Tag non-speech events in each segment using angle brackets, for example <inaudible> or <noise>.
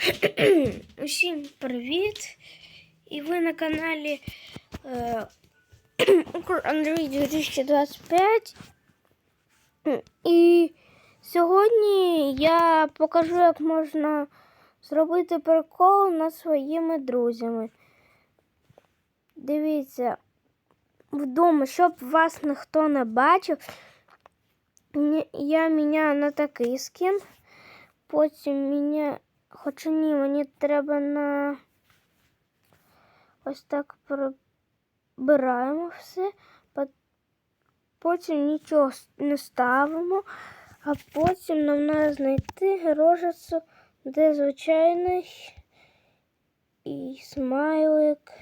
<clears throat> Усім привіт! І ви на каналі е, <clears throat> Андрій 2025. І сьогодні я покажу, як можна зробити прикол над своїми друзями. Дивіться, вдома, щоб вас ніхто не бачив, я міняю на такий скін. Потім міняю. Хоча ні, мені треба на ось так прибираємо все. Потім нічого не ставимо, а потім нам треба знайти рожицю, де звичайний і смайлик.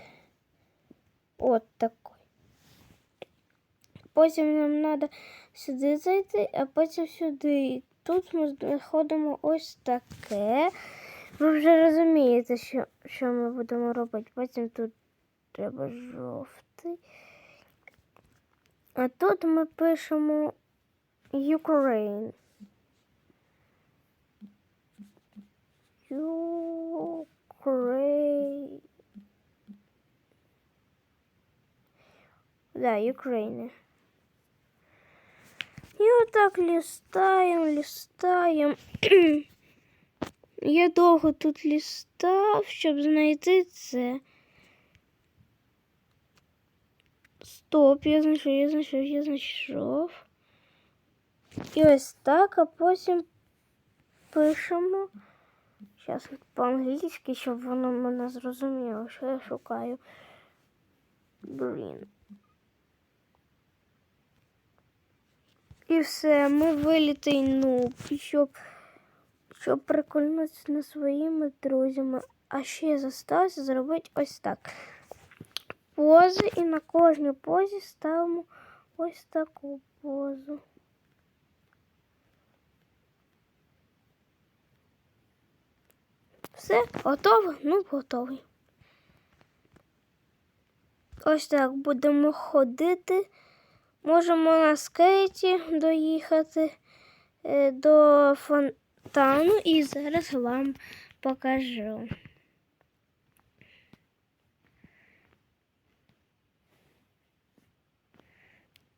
От такий. Потім нам треба сюди зайти, а потім сюди. І тут ми знаходимо ось таке. Ви вже розумієте, що, що ми будемо робити. Потім тут треба жовтий. А тут ми пишемо Ukraine. Ukraine. Да, Ukraine. І отак листаємо, листаємо. <clears throat> Я довго тут лістав, щоб знайти це. Стоп, я знайшов, я знайшов, я знайшов. І ось так, а потім пишемо. Зараз по-англійськи, щоб воно мене зрозуміло, що я шукаю. Green. І все, ми вилітий нуб, щоб, щоб прикольнутися на своїми друзями. А ще залишилося зробити ось так. Пози і на кожній позі ставимо ось таку позу. Все, готово? Ну, готовий. Ось так будемо ходити. Можемо на скейті доїхати е, до фонтану і зараз вам покажу.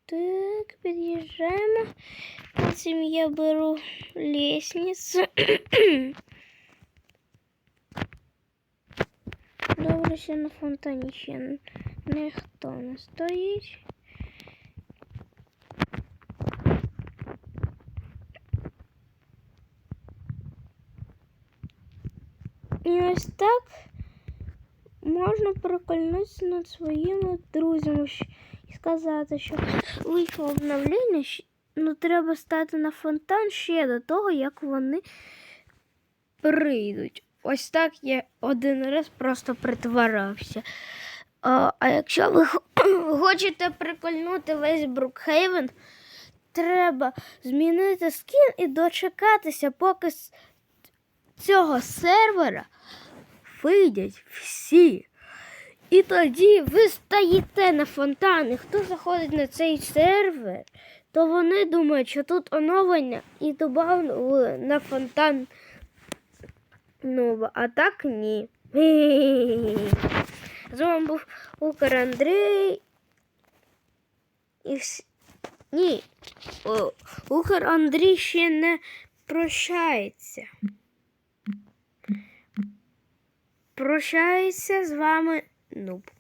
Так, під'їжджаємо. Потім я беру лестницю. Добре, що на фонтані ще ніхто не стоїть. І ось так можна прикольнутися над своїми друзями і сказати, що вийшло обновлення, ну треба стати на фонтан ще до того, як вони прийдуть. Ось так я один раз просто притворався. А, а якщо ви хочете прикольнути весь Брукхейвен, треба змінити скін і дочекатися, поки з цього сервера вийдуть всі. І тоді ви стоїте на фонтан, хто заходить на цей сервер, то вони думають, що тут оновлення і додали на фонтан нова, а так ні. З вами був Укр Андрій. І вс... Ні. Укр Андрій ще не прощається. Прощається з вами Нуб.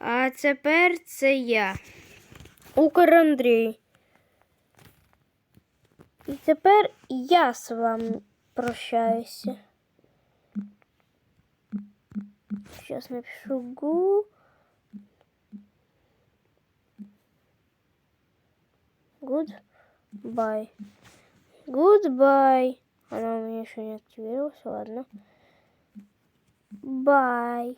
А тепер це я. Укр Андрій. І тепер я з вами прощаюся. Зараз напишу гу. Goodbye. Goodbye. Она у меня еще не активировалась, ладно. Bye.